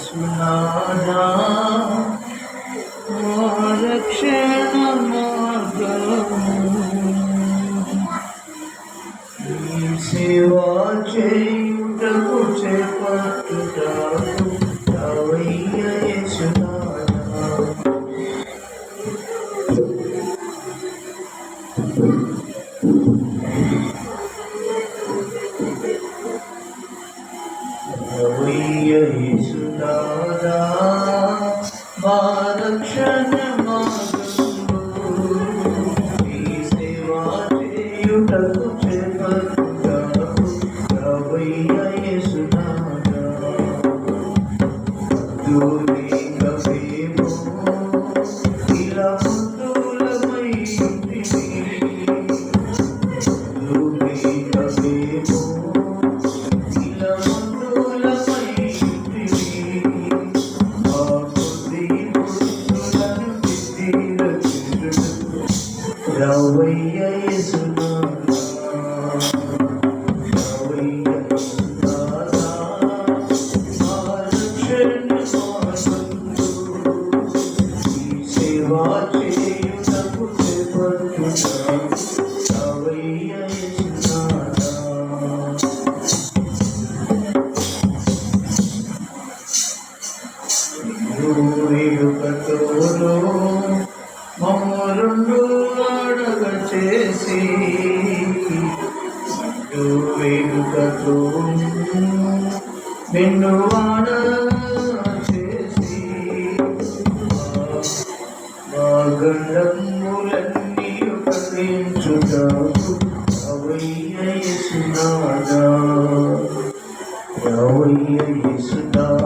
सुनाना रक्षण सेवा చేయుటకు చేపట్టుటాడు అవయ్య యేసునాథ Thank you. రక్షణ రావయ్య యేసునాథా. రావయ్య యేసునాథా. చేసి వేడుకతో నిన్ను వాడ చేసి మా గండములన్నీ ఉపయోగించుటాకు అవయ్య యేసునాథా రావయ్య యేసునాథా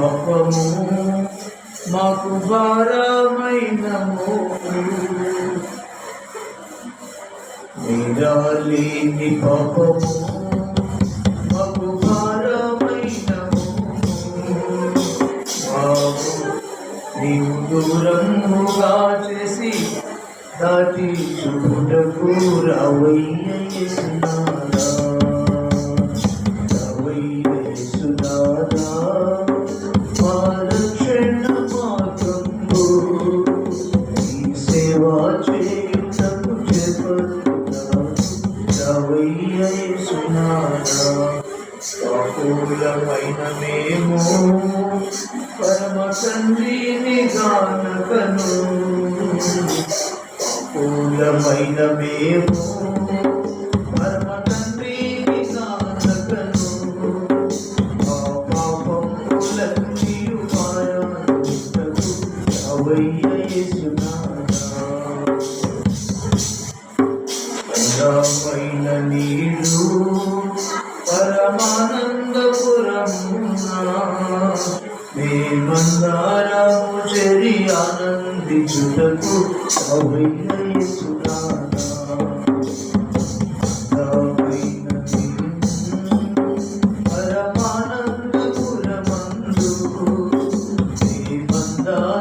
పాపము మాకు భారమైన విరాలేని పాపము. మాకు భారమైన నీవు దూరముగా చేసి దాటి చూడకు రావయ్య సేవా చేయుటకు చేపట్టుటాకు మేము పరమ తండ్రిని గానకను పూలమైన మేము గంగామైన నీరు పరమానందపురమునా మే మందారము చెరి ఆనందించుటకు అభినయించునా పరమానందపురమందు మే మందార